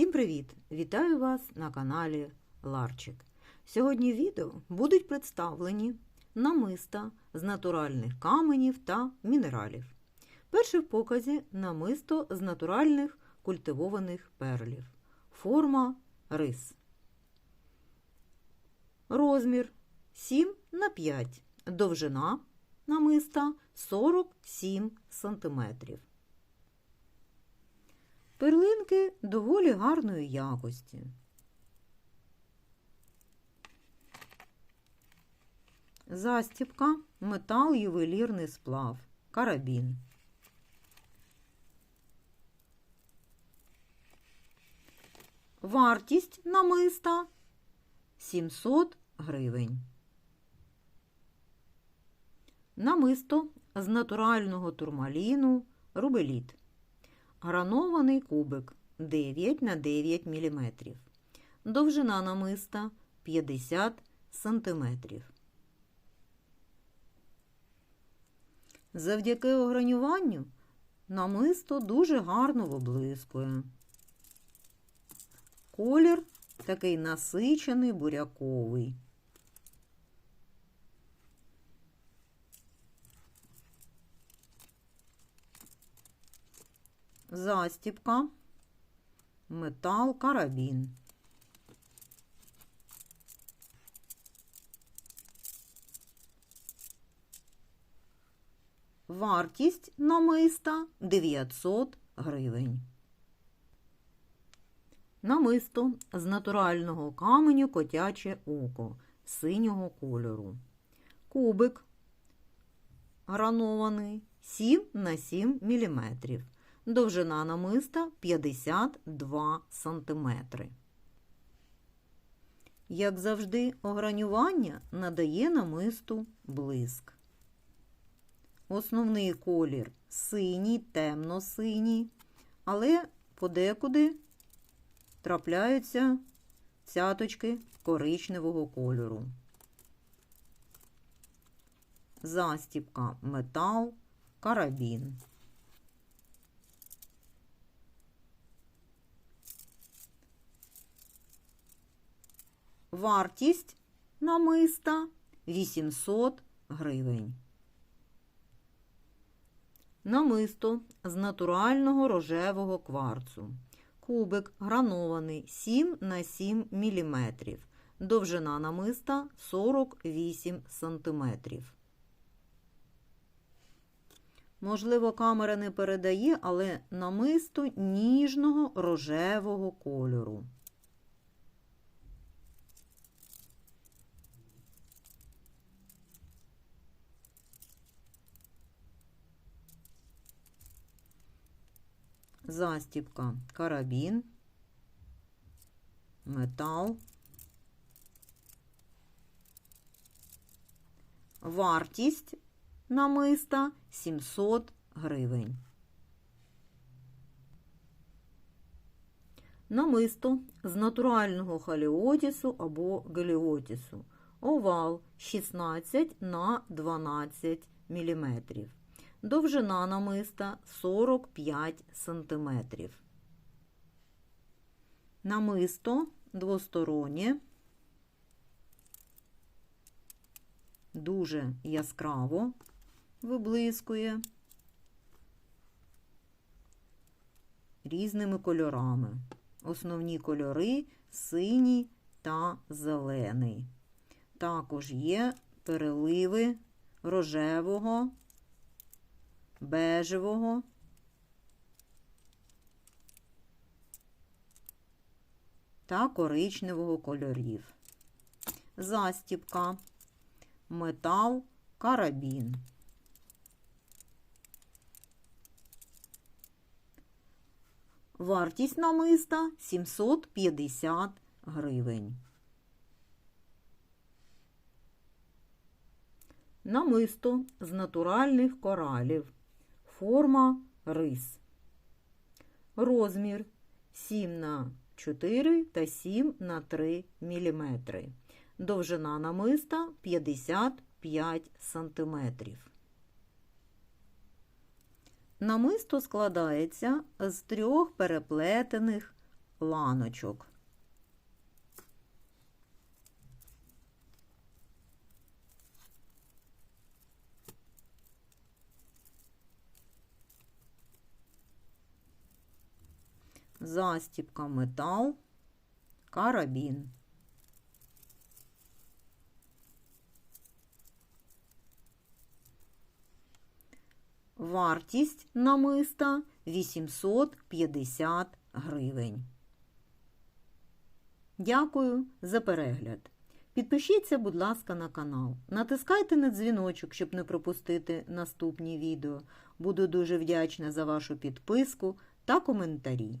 Всім привіт! Вітаю вас на каналі Ларчик. Сьогодні в відео будуть представлені намиста з натуральних каменів та мінералів. Перше в показі намисто з натуральних культивованих перлів. Форма рис. Розмір 7 на 5. Довжина намиста 47 см. Перлинки доволі гарної якості. Застіпка, метал, ювелірний сплав, карабін. Вартість намиста 700 гривень. Намисто з натурального турмаліну рубеліт. Гранований кубик 9 на 9 мм. Довжина намиста 50 см. Завдяки огранюванню намисто дуже гарно виблискує. Колір такий насичений буряковий. Застіпка, метал, карабін. Вартість намиста 900 гривень. Намисто з натурального каменю котяче око синього кольору. Кубик гранований 7 на 7 мм. Довжина намиста 52 см. Як завжди, огранювання надає намисту блиск. Основний колір синій, темно-синій, але подекуди трапляються цяточки коричневого кольору. Застіпка метал, карабін. Вартість намиста 800 гривень. Намисто з натурального рожевого кварцу. Кубик гранований 7 на 7 мм. Довжина намиста 48 см. Можливо, камера не передає, але намисто ніжного рожевого кольору. Застіпка карабін, метал. Вартість намиста 700 гривень. Намисто з натурального халіотісу або галіотісу. Овал 16 на 12 мм. Довжина намиста 45 см. Намисто двостороннє, дуже яскраво виблискує різними кольорами. Основні кольори синій та зелений. Також є переливи рожевого бежевого, та коричневого кольорів. Застіпка, метал, карабін. Вартість намиста 750 гривень. Намисто з натуральних коралів. Форма рис. Розмір 7 на 4 та 7 на 3 мм. Довжина намиста 55 см. Намисто складається з трьох переплетених ланочок. Застіпка метал, карабін. Вартість намиста 850 гривень. Дякую за перегляд. Підпишіться, будь ласка, на канал. Натискайте на дзвіночок, щоб не пропустити наступні відео. Буду дуже вдячна за вашу підписку та коментарі.